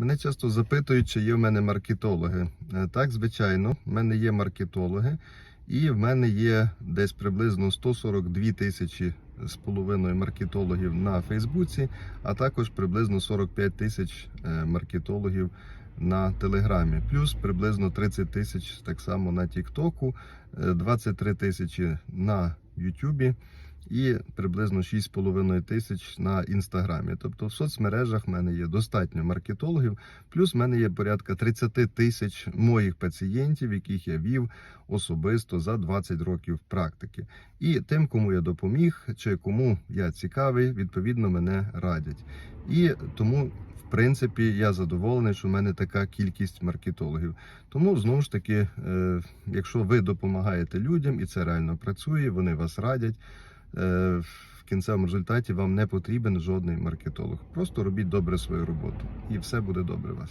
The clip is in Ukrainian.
Мене часто запитують, чи є в мене маркетологи. Е, Так, звичайно, в мене є маркетологи, і в мене є десь приблизно 142 тисячі з половиною маркетологів на Фейсбуці, а також приблизно 45 тисяч е, маркетологів на Телеграмі, плюс приблизно 30 тисяч так само на Тіктоку, е, 23 тисячі на Ютубі і приблизно 6,5 тисяч на інстаграмі. Тобто в соцмережах в мене є достатньо маркетологів, плюс в мене є порядка 30 тисяч моїх пацієнтів, яких я вів особисто за 20 років практики. І тим, кому я допоміг, чи кому я цікавий, відповідно мене радять. І тому. В принципі, я задоволений, що в мене така кількість маркетологів. Тому знову ж таки, е, якщо ви допомагаєте людям і це реально працює, вони вас радять. Е, В кінцевому результаті вам не потрібен жодний маркетолог. Просто робіть добре свою роботу, і все буде добре у вас.